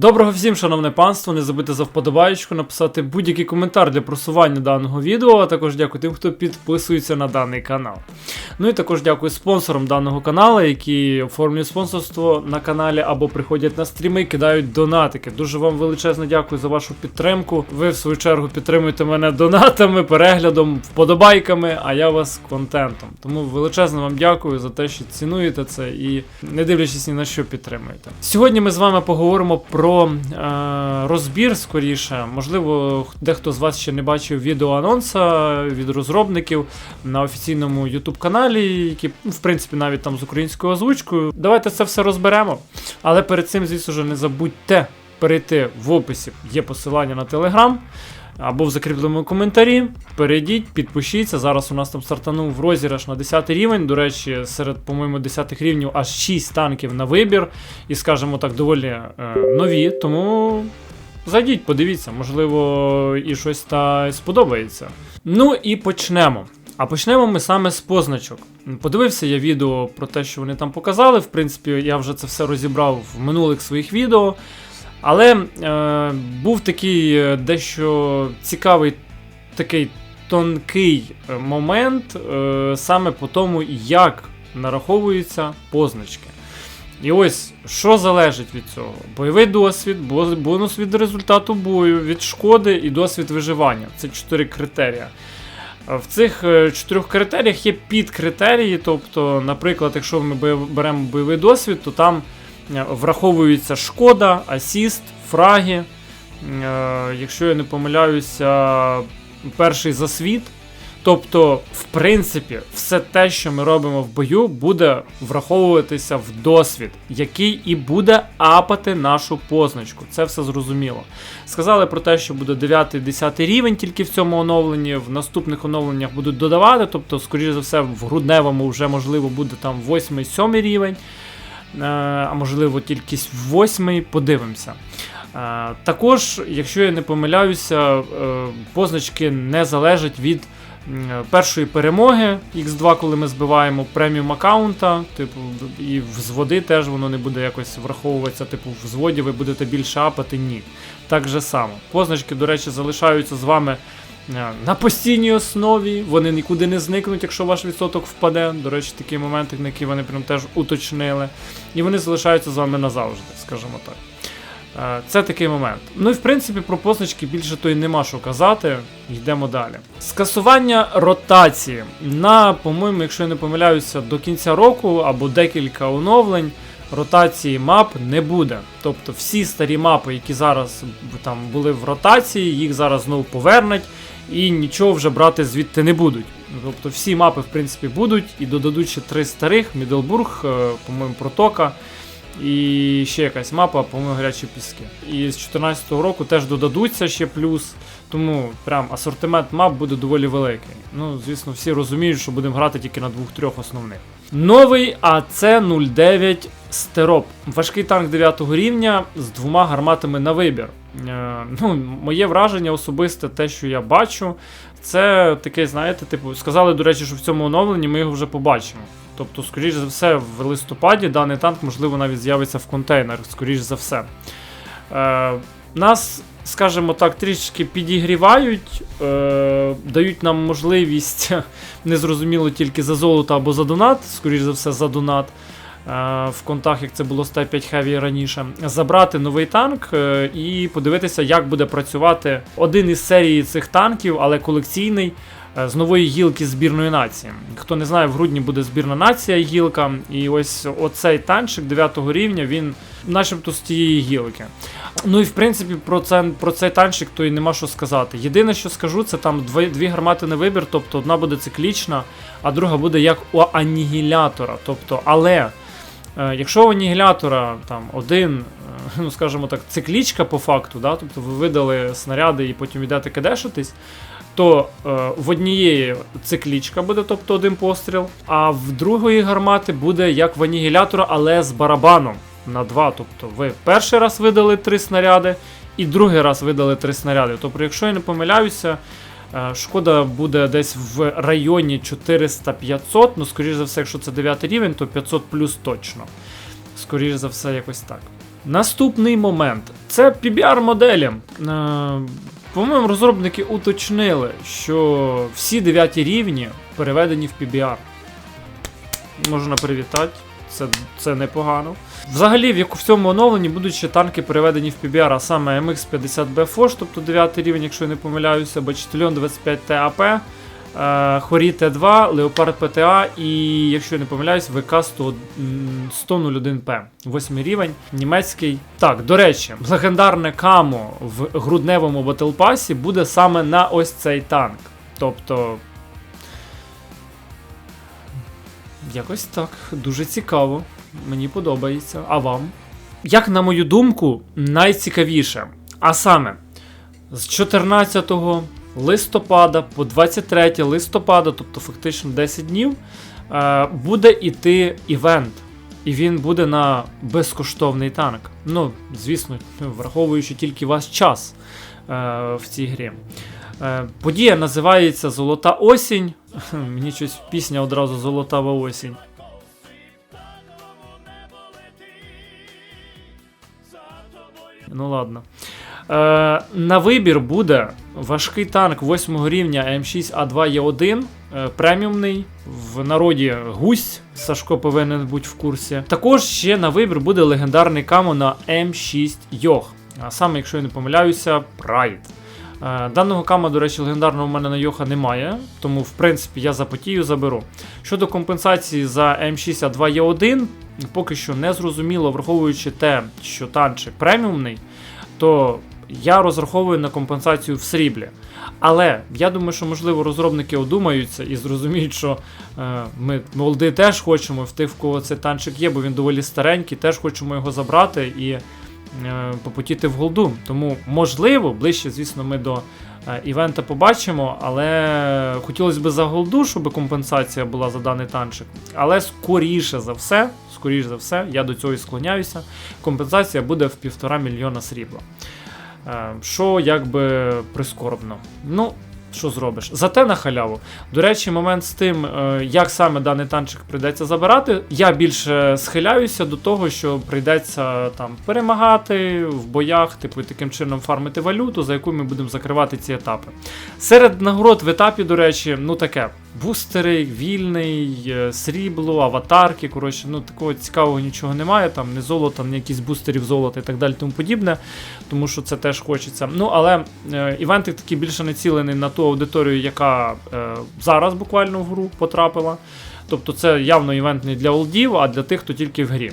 Доброго всім, шановне панство, не забудьте за вподобаєчку, написати будь-який коментар для просування даного відео, а також дякую тим, хто підписується на даний канал. Ну і також дякую спонсорам даного каналу, які оформлюють спонсорство на каналі або приходять на стріми і кидають донатики. Дуже вам величезно дякую за вашу підтримку. Ви, в свою чергу, підтримуєте мене донатами, переглядом, вподобайками, а я вас контентом. Тому величезно вам дякую за те, що цінуєте це і не дивлячись ні на що підтримуєте. Сьогодні ми з вами поговоримо про е, розбір скоріше. Можливо, дехто з вас ще не бачив відео анонса від розробників на офіційному YouTube каналі, які, в принципі, навіть там з українською озвучкою. Давайте це все розберемо. Але перед цим, звісно ж, не забудьте перейти в описі. Є посилання на Telegram. Або в закріпленому коментарі. Перейдіть, підпишіться. Зараз у нас там стартанув розіграш на 10 рівень. До речі, серед, по-моєму, 10 рівнів аж 6 танків на вибір. І, скажімо так, доволі е, нові. Тому зайдіть, подивіться, можливо, і щось та сподобається. Ну і почнемо. А почнемо ми саме з позначок. Подивився я відео про те, що вони там показали. В принципі, я вже це все розібрав в минулих своїх відео. Але е, був такий е, дещо цікавий такий тонкий е, момент е, саме по тому, як нараховуються позначки. І ось що залежить від цього: бойовий досвід, бонус від результату бою, від шкоди і досвід виживання. Це чотири критерія. Е, В цих чотирьох критеріях є підкритерії. Тобто, наприклад, якщо ми беремо бойовий досвід, то там враховується шкода, асіст, фраги. Е, Якщо я не помиляюся, перший засвіт. Тобто, в принципі, все те, що ми робимо в бою, буде враховуватися в досвід, який і буде апати нашу позначку. Це все зрозуміло. Сказали про те, що буде 9-10 рівень тільки в цьому оновленні. В наступних оновленнях будуть додавати, тобто, скоріше за все, в грудневому вже можливо буде там 8-7 рівень, е, а можливо тільки 8, подивимося. Е, Також, якщо я не помиляюся, е, позначки не залежать від першої перемоги X2, коли ми збиваємо преміум аккаунта, типу, і взводи теж воно не буде якось враховуватися, типу, в взводі ви будете більше апати, ні. Так же само. Позначки, до речі, залишаються з вами е, на постійній основі, вони нікуди не зникнуть, якщо ваш відсоток впаде. До речі, такі моменти, на які вони прям теж уточнили. І вони залишаються з вами назавжди, скажімо так. Е, Це такий момент. Ну і в принципі про позначки більше то й нема що казати. Йдемо далі. Скасування ротації на, по-моєму, якщо я не помиляюся, до кінця року або декілька оновлень. Ротації мап не буде. Тобто всі старі мапи, які зараз там були в ротації, їх зараз знову повернуть і нічого вже брати звідти не будуть. Тобто всі мапи, в принципі, будуть і додадуть ще три старих: Мідлбург, е, по-моєму, Протока. І ще якась мапа, по-моєму, гарячі піски. І з 2014 року теж додадуться ще плюс. Тому прям асортимент мап буде доволі великий. Ну, звісно, всі розуміють, що будемо грати тільки на двох-трьох основних. Новий АЦ-09 Стероп. Важкий танк 9 рівня з двома гарматами на вибір. Е, ну, моє враження особисте, те, що я бачу, це таке, знаєте, типу, сказали, до речі, що в цьому оновленні ми його вже побачимо. Тобто, скоріш за все, в листопаді даний танк, можливо, навіть з'явиться в контейнерах, скоріш за все. Е, нас, скажімо так, трішки підігрівають, е, дають нам можливість, незрозуміло тільки за золото або за донат, скоріш за все, за донат. е, В контах, як це було з Т5 Heavy раніше, забрати новий танк е, і подивитися, як буде працювати один із серії цих танків, але колекційний е, з нової гілки збірної нації. Хто не знає, в грудні буде збірна нація гілка, і ось оцей танчик 9 рівня, він начебто з тієї гілки. Ну і в принципі про, це, про цей танчик то й нема що сказати. Єдине, що скажу, це там дві, дві гармати на вибір, тобто одна буде циклічна, а друга буде як у анігілятора. Тобто, але е, якщо у анігілятора там один, е, ну скажімо так, циклічка по факту, да, тобто ви видали снаряди і потім йдете кидешитись, то е, в однієї циклічка буде, тобто один постріл, а в другої гармати буде як в анігілятора, але з барабаном на два. Тобто ви перший раз видали три снаряди, і другий раз видали три снаряди. Тобто, якщо я не помиляюся, е, шкода буде десь в районі 400-500, ну, скоріш за все, якщо це 9 рівень, то 500 плюс точно. Скоріш за все, якось так. Наступний момент це PBR моделі. Е, по-моєму, розробники уточнили, що всі дев'яті рівні переведені в PBR. Можна привітати, це, це непогано. Взагалі, в яку в цьому оновленні будуть ще танки переведені в PBR, а саме MX50B Foch, тобто 9 рівень, якщо я не помиляюся, Бачтальон 25 ТАП, е, Хорі Т2, Леопард ПТА і, якщо я не помиляюсь, ВК 101П. 8 рівень, німецький. Так, до речі, легендарне камо в грудневому батлпасі буде саме на ось цей танк. Тобто. Якось так, дуже цікаво. Мені подобається. А вам? Як на мою думку, найцікавіше. А саме, з 14 листопада по 23 листопада, тобто фактично 10 днів, е, буде йти івент. І він буде на безкоштовний танк. Ну, звісно, враховуючи тільки ваш час е, в цій грі. Е, подія називається Золота осінь. Мені щось пісня одразу Золотава осінь. Ну ладно. Е, на вибір буде важкий танк 8 рівня М6А2Е1, е, преміумний, в народі гусь. Сашко повинен бути в курсі. Також ще на вибір буде легендарний камо на М6 Йох. А саме, якщо я не помиляюся, Pride. Е, Даного кама, до речі, легендарного в мене на Йоха немає, тому в принципі я запотію заберу. Щодо компенсації за М6А2Е1, поки що не зрозуміло, враховуючи те, що танчик преміумний, то я розраховую на компенсацію в сріблі. Але я думаю, що можливо розробники одумаються і зрозуміють, що е, ми молоді теж хочемо в тих, в кого цей танчик є, бо він доволі старенький, теж хочемо його забрати і попотіти в голду. Тому, можливо, ближче, звісно, ми до е, івента побачимо, але хотілося б за голду, щоб компенсація була за даний танчик. Але скоріше за все, скоріше за все, я до цього і склоняюся. Компенсація буде в півтора мільйона срібла. Е, Що якби прискорбно. Ну, що зробиш? Зате на халяву. До речі, момент з тим, е, як саме даний танчик прийдеться забирати, я більше схиляюся до того, що прийдеться там перемагати в боях, типу, і таким чином фармити валюту, за яку ми будемо закривати ці етапи. Серед нагород в етапі, до речі, ну таке. Бустери, вільний, е, срібло, аватарки. Коротше, ну такого цікавого нічого немає. Там не золото, не якісь бустерів золота і так далі, тому подібне. Тому що це теж хочеться. Ну, але е, івентик такий більше націлений на ту аудиторію, яка е, зараз буквально в гру потрапила. Тобто це явно івент не для олдів, а для тих, хто тільки в грі.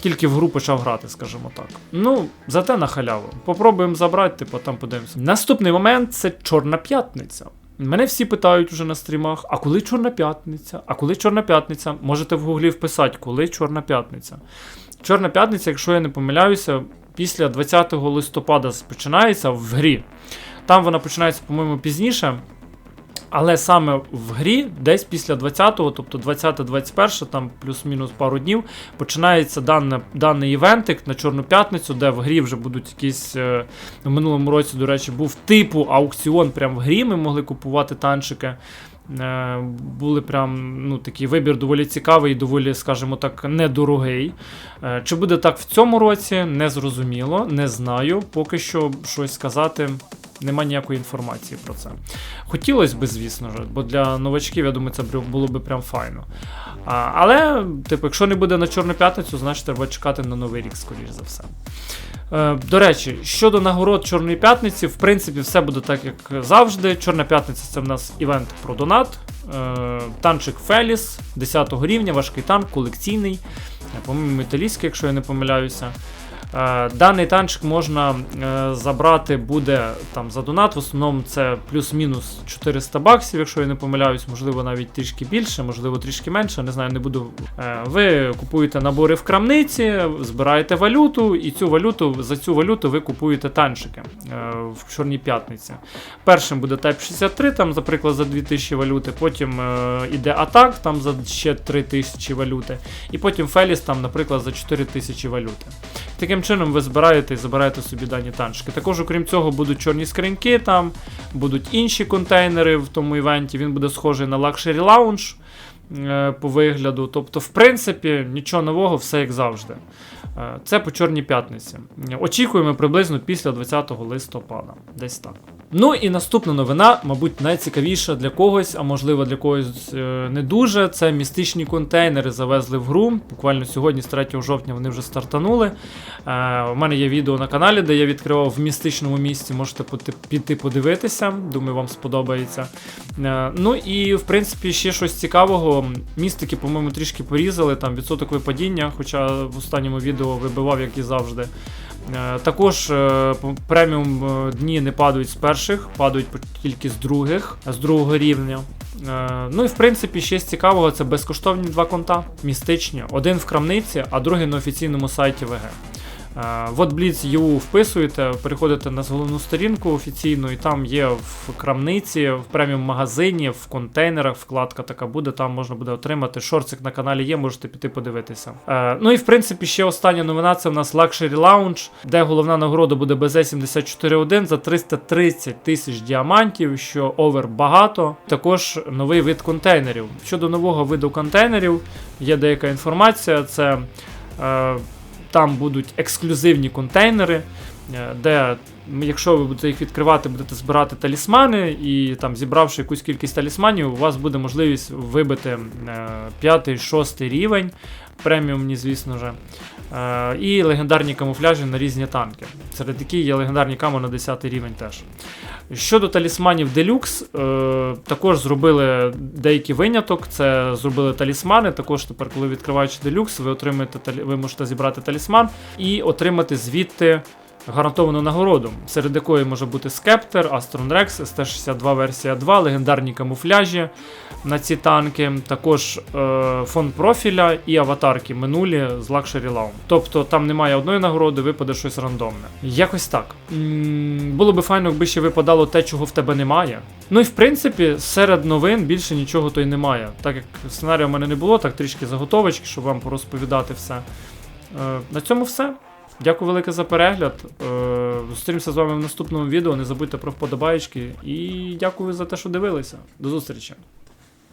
Тільки в гру почав грати, скажімо так. Ну, зате на халяву. Попробуємо забрати, типу, там подивимося. Наступний момент це Чорна п'ятниця. Мене всі питають уже на стрімах: а коли Чорна п'ятниця? А коли Чорна п'ятниця? Можете в гуглі вписати, коли Чорна п'ятниця. Чорна п'ятниця, якщо я не помиляюся, після 20 листопада починається в грі. Там вона починається, по-моєму, пізніше. Але саме в грі, десь після 20-го, тобто 20-21, там плюс-мінус пару днів, починається дане, даний івентик на Чорну п'ятницю, де в грі вже будуть якісь. Е, в минулому році, до речі, був типу аукціон прямо в грі. Ми могли купувати танчики. Е, були прям ну, такий вибір доволі цікавий і доволі, скажімо так, недорогий. Е, чи буде так в цьому році, не зрозуміло, не знаю. Поки що щось сказати. Нема ніякої інформації про це. Хотілося б, звісно ж, бо для новачків, я думаю, це було б прям файно. А, Але, типу, якщо не буде на Чорну п'ятницю, значить треба чекати на новий рік, скоріш за все. Е, До речі, щодо нагород Чорної п'ятниці, в принципі, все буде так, як завжди. Чорна п'ятниця це в нас івент про донат. Е, Танчик Феліс 10 рівня, важкий танк, колекційний. По-моєму, італійський, якщо я не помиляюся. Е, Даний танчик можна е, забрати буде там за донат. В основному це плюс-мінус 400 баксів, якщо я не помиляюсь, можливо, навіть трішки більше, можливо, трішки менше. Не знаю, не буду. Е, Ви купуєте набори в крамниці, збираєте валюту, і цю валюту за цю валюту ви купуєте танчики в Чорній п'ятниці. Першим буде Type 63, там, наприклад, за 2000 валюти. Потім іде атак, там за ще 3000 валюти. І потім Феліс, там, наприклад, за 4000 валюти. Таким чином ви збираєте і забираєте собі дані танчики. Також, окрім цього, будуть чорні скриньки, там будуть інші контейнери в тому івенті. Він буде схожий на Luxury Lounge. Е, по вигляду. Тобто, в принципі, нічого нового, все як завжди. Е, Це по Чорній п'ятниці. Очікуємо приблизно після 20 листопада. Десь так. Ну і наступна новина, мабуть, найцікавіша для когось, а можливо для когось е, не дуже. Це містичні контейнери завезли в гру. Буквально сьогодні, з 3 жовтня, вони вже стартанули. У мене є відео на каналі, де я відкривав в містичному місці. Можете піти подивитися. Думаю, вам сподобається. Ну і в принципі ще щось цікавого. Містики, по-моєму, трішки порізали. Там відсоток випадіння, хоча в останньому відео вибивав, як і завжди. Е, Також е, преміум е, дні не падають з перших, падають тільки з других, з другого рівня. Ну і в принципі ще з цікавого це безкоштовні два конта, містичні. Один в крамниці, а другий на офіційному сайті ВГ. Е, Вот Blitz.eu вписуєте, переходите на головну сторінку офіційну, і там є в крамниці, в преміум магазині, в контейнерах вкладка така буде, там можна буде отримати. Шорцик на каналі є, можете піти подивитися. Е, ну і в принципі ще остання новина це в нас Luxury Lounge, де головна нагорода буде BZ741 за 330 тисяч діамантів, що овер багато. Також новий вид контейнерів. Щодо нового виду контейнерів, є деяка інформація. Це е, там будуть ексклюзивні контейнери, е, де, якщо ви будете їх відкривати, будете збирати талісмани, і там, зібравши якусь кількість талісманів, у вас буде можливість вибити е, п'ятий, шостий рівень, преміумні, звісно ж. Е, І легендарні камуфляжі на різні танки. Серед яких є легендарні камо на 10 рівень теж. Щодо талісманів е, також зробили деякий виняток. Це зробили талісмани. Також тепер, коли відкриваючи Deluxe, ви отримаєте ви можете зібрати талісман і отримати звідти гарантовану нагороду, серед якої може бути Скептер, Aston Rex, ST-62 версія 2, легендарні камуфляжі на ці танки, також е, фон профіля і аватарки минулі з Luxury Lounge. Тобто там немає одної нагороди, випаде щось рандомне. Якось так. М, було би файно, якби ще випадало те, чого в тебе немає. Ну і в принципі, серед новин більше нічого то й немає. Так як сценарію в мене не було, так трішки заготовочки, щоб вам порозповідати все. Е, на цьому все. Дякую велике за перегляд. Зустрімося з вами в наступному відео. Не забудьте про вподобайки. І дякую за те, що дивилися. До зустрічі!